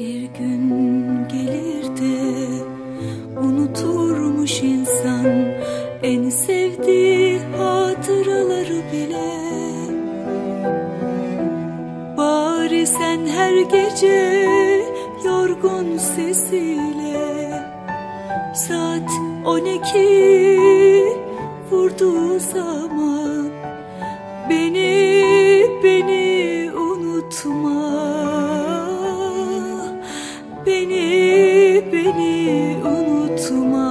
Bir gün gelir de unuturmuş insan en sevdiği hatıraları bile. Bari sen her gece yorgun sesiyle saat on iki vurduğu zaman beni Beni, unutma.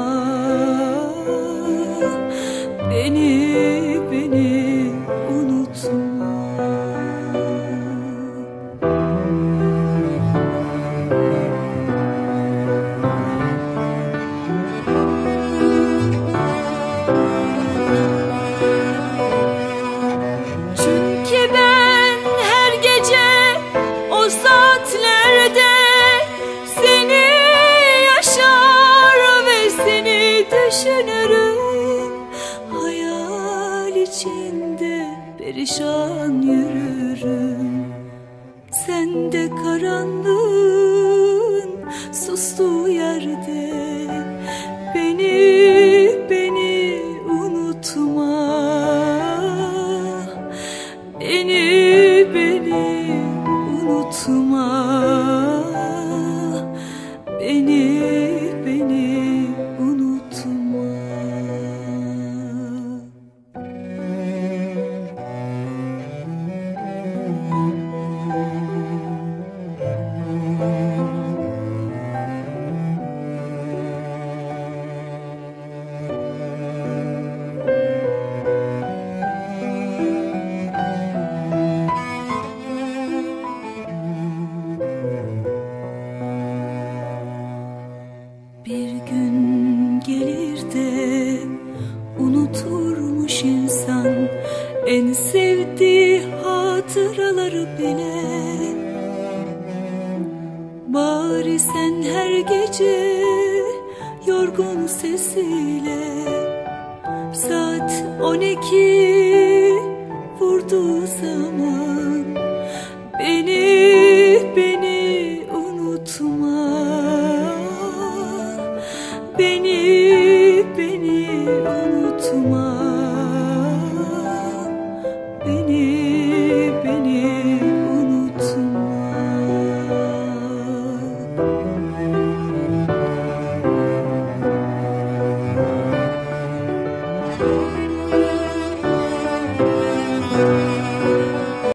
Beni, beni unutma perişan yürürüm. Sen de karanlığın sustuğu yerde. Beni, beni unutma. Beni, beni unutma insan. En sevdiği hatıraları bile. Bari sen her gece yorgun sesiyle Saat on iki vurduğu zaman Beni, beni